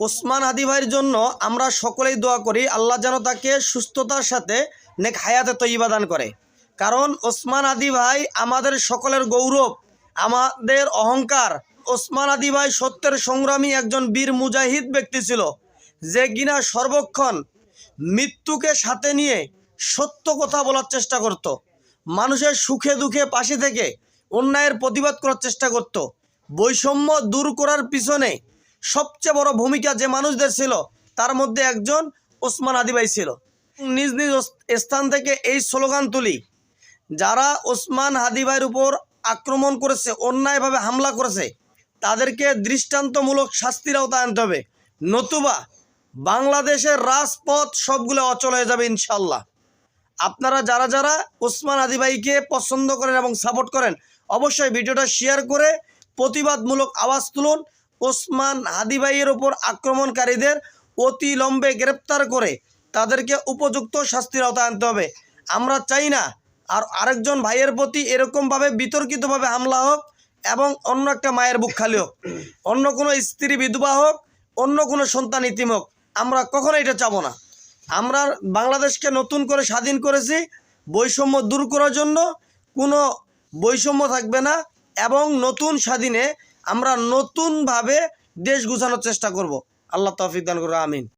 ওসমান হাদি ভাইয়ের জন্য আমরা সকলেই দোয়া করি, আল্লাহ যেন তাকে সুস্থতার সাথে নেক হায়াতে তৈবা দান করে। কারণ ওসমান আদি ভাই আমাদের সকলের গৌরব, আমাদের অহংকার। ওসমান আদি ভাই সত্যের সংগ্রামী একজন বীর মুজাহিদ ব্যক্তি ছিল, যে কিনা সর্বক্ষণ মৃত্যুকে সাথে নিয়ে সত্য কথা বলার চেষ্টা করত। মানুষের সুখে দুঃখে পাশে থেকে অন্যায়ের প্রতিবাদ করার চেষ্টা করত। বৈষম্য দূর করার পিছনে সবচেয়ে বড় ভূমিকা যে মানুষদের ছিল, তার মধ্যে একজন ওসমান আদিবাই ছিল। নিজ নিজ স্থান থেকে এই স্লোগান তুলি, যারা ওসমান হাদিভাইয়ের উপর আক্রমণ করেছে, অন্যায়ভাবে হামলা করেছে, তাদেরকে দৃষ্টান্তমূলক শাস্তির আওতায় আনতে হবে। নতুবা বাংলাদেশের রাজপথ সবগুলো অচল হয়ে যাবে ইনশাল্লাহ আপনারা যারা যারা ওসমান আদিবাইকে পছন্দ করেন এবং সাপোর্ট করেন, অবশ্যই ভিডিওটা শেয়ার করে প্রতিবাদমূলক আওয়াজ তুলুন। ওসমান হাদিবাইয়ের ওপর আক্রমণকারীদের অতি লম্বে গ্রেপ্তার করে তাদেরকে উপযুক্ত শাস্তির আওতায় আনতে হবে। আমরা চাই না আর আরেকজন ভাইয়ের প্রতি এরকমভাবে বিতর্কিতভাবে হামলা হোক এবং অন্য একটা মায়ের বুক খালি হোক। অন্য কোনো স্ত্রী বিধবা হোক, অন্য কোনো সন্তান ইতিম হোক, আমরা কখনো এটা চাবো না। আমরা বাংলাদেশকে নতুন করে স্বাধীন করেছি বৈষম্য দূর করার জন্য, কোনো বৈষম্য থাকবে না এবং নতুন স্বাধীনে আমরা নতুনভাবে দেশ গুছানোর চেষ্টা করব। আল্লাহ তৌফিক দান করব আমিন।